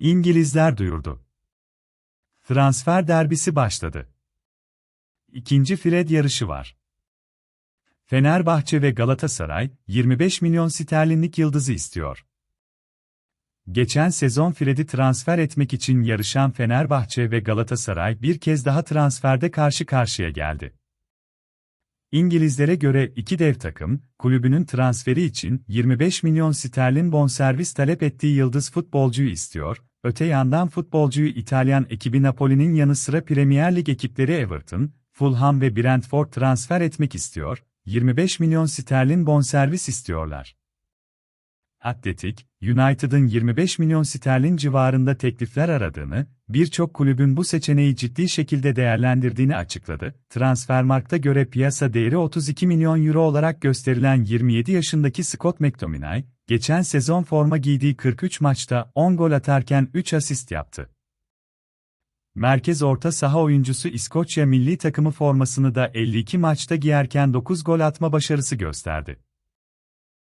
İngilizler duyurdu. Transfer derbisi başladı. İkinci Fred yarışı var. Fenerbahçe ve Galatasaray, 25 milyon sterlinlik yıldızı istiyor. Geçen sezon Fred'i transfer etmek için yarışan Fenerbahçe ve Galatasaray bir kez daha transferde karşı karşıya geldi. İngilizlere göre iki dev takım, kulübünün transferi için 25 milyon sterlin bonservis talep ettiği yıldız futbolcuyu istiyor, öte yandan futbolcuyu İtalyan ekibi Napoli'nin yanı sıra Premier Lig ekipleri Everton, Fulham ve Brentford transfer etmek istiyor, 25 milyon sterlin bonservis istiyorlar. Atletik, United'ın 25 milyon sterlin civarında teklifler aradığını, birçok kulübün bu seçeneği ciddi şekilde değerlendirdiğini açıkladı. Transfermarkt'a göre piyasa değeri 32 milyon euro olarak gösterilen 27 yaşındaki Scott McTominay, geçen sezon forma giydiği 43 maçta 10 gol atarken 3 asist yaptı. Merkez orta saha oyuncusu İskoçya milli takımı formasını da 52 maçta giyerken 9 gol atma başarısı gösterdi.